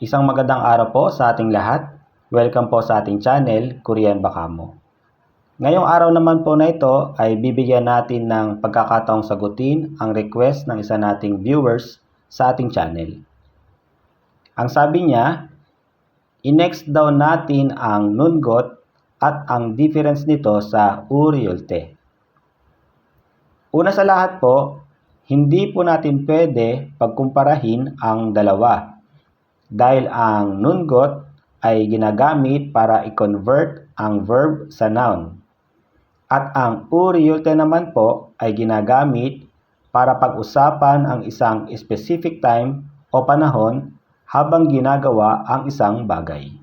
Isang magandang araw po sa ating lahat. Welcome po sa ating channel, Korean Bakamo. Ngayong araw naman po na ito ay bibigyan natin ng pagkakataong sagutin ang request ng isa nating viewers sa ating channel. Ang sabi niya, i-next daw natin ang nungot at ang difference nito sa uryolte. Una sa lahat po, hindi po natin pwede pagkumparahin ang dalawa dahil ang nungot ay ginagamit para i-convert ang verb sa noun. At ang uryolte naman po ay ginagamit para pag-usapan ang isang specific time o panahon habang ginagawa ang isang bagay.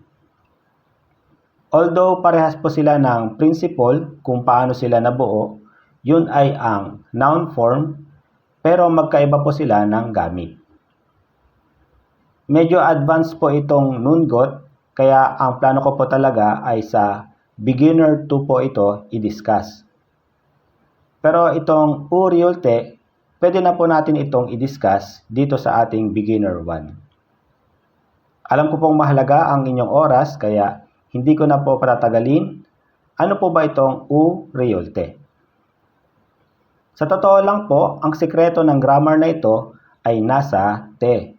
Although parehas po sila ng principle kung paano sila nabuo, yun ay ang noun form pero magkaiba po sila ng gamit. Medyo advanced po itong nungot kaya ang plano ko po talaga ay sa beginner 2 po ito i-discuss. Pero itong uryolte, pwede na po natin itong i-discuss dito sa ating beginner 1. Alam ko pong mahalaga ang inyong oras kaya hindi ko na po patatagalin. Ano po ba itong uryolte? Sa totoo lang po, ang sekreto ng grammar na ito ay nasa te.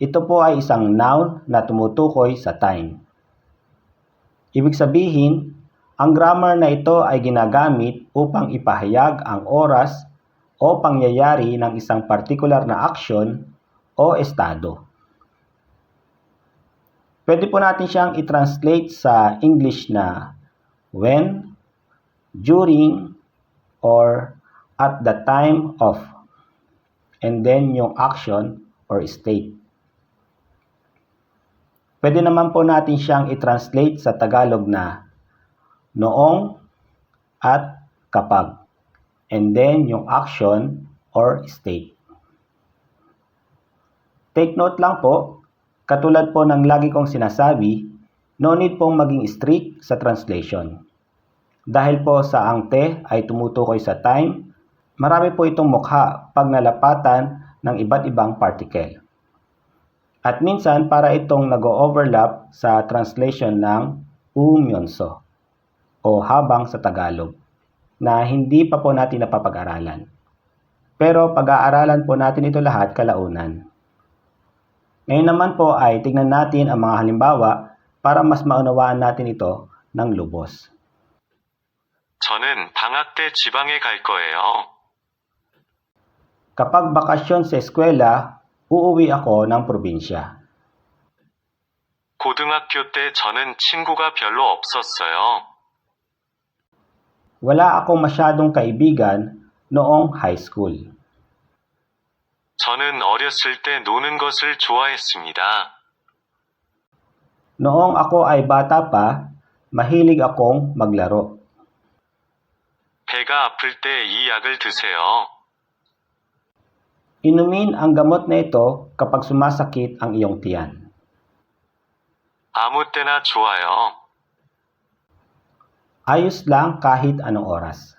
Ito po ay isang noun na tumutukoy sa time. Ibig sabihin, ang grammar na ito ay ginagamit upang ipahayag ang oras o pangyayari ng isang particular na action o estado. Pwede po natin siyang i-translate sa English na when, during, or at the time of, and then yung action or state. Pwede naman po natin siyang i-translate sa Tagalog na noong at kapag, and then yung action or state. Take note lang po, katulad po ng lagi kong sinasabi, no need pong maging strict sa translation. Dahil po sa ang te ay tumutukoy sa time, marami po itong mukha pag nalapatan ng iba't ibang particle. At minsan para itong nag-overlap sa translation ng umyonso o habang sa Tagalog na hindi pa po natin napapag-aralan. Pero pag-aaralan po natin ito lahat kalaunan. Ngayon naman po ay tignan natin ang mga halimbawa para mas maunawaan natin ito ng lubos. 저는 방학 때 지방에 갈 거예요. Kapag bakasyon sa eskwela, uuwi ako ng probinsya. 고등학교 때 저는 친구가 별로 없었어요. Wala akong masyadong kaibigan noong high school. 저는 어렸을 때 노는 것을 좋아했습니다. Noong ako ay bata pa, mahilig akong maglaro. 배가 아플 때 이 약을 드세요. Inumin ang gamot na ito kapag sumasakit ang iyong tiyan. 아무 때나 좋아요. Ayos lang kahit anong oras.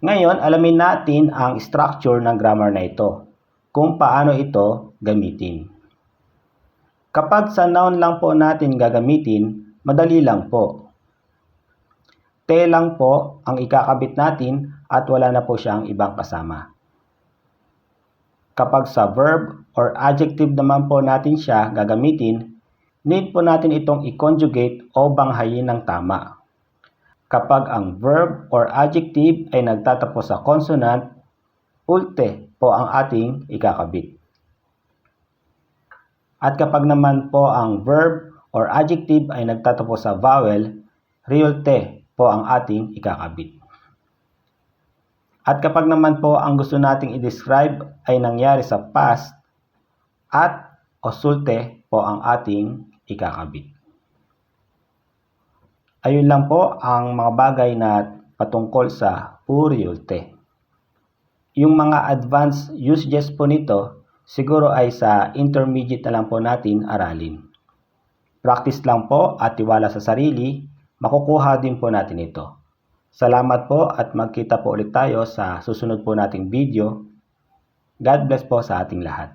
Ngayon, alamin natin ang structure ng grammar na ito, kung paano ito gamitin. Kapag sa noun lang po natin gagamitin, madali lang po. Te lang po ang ikakabit natin at wala na po siyang ibang kasama. Kapag sa verb or adjective naman po natin siya gagamitin, need po natin itong i-conjugate o banghayin ng tama. Kapag ang verb or adjective ay nagtatapos sa consonant, ulte po ang ating ikakabit. At kapag naman po ang verb or adjective ay nagtatapos sa vowel, realte po ang ating ikakabit. At kapag naman po ang gusto nating i-describe ay nangyari sa past, at o sulte po ang ating ikakabit. Ayun lang po ang mga bagay na patungkol sa uryolte. Yung mga advanced usages po nito, siguro ay sa intermediate na lang po natin aralin. Practice lang po at tiwala sa sarili, makukuha din po natin ito. Salamat po at magkita po ulit tayo sa susunod po nating video. God bless po sa ating lahat.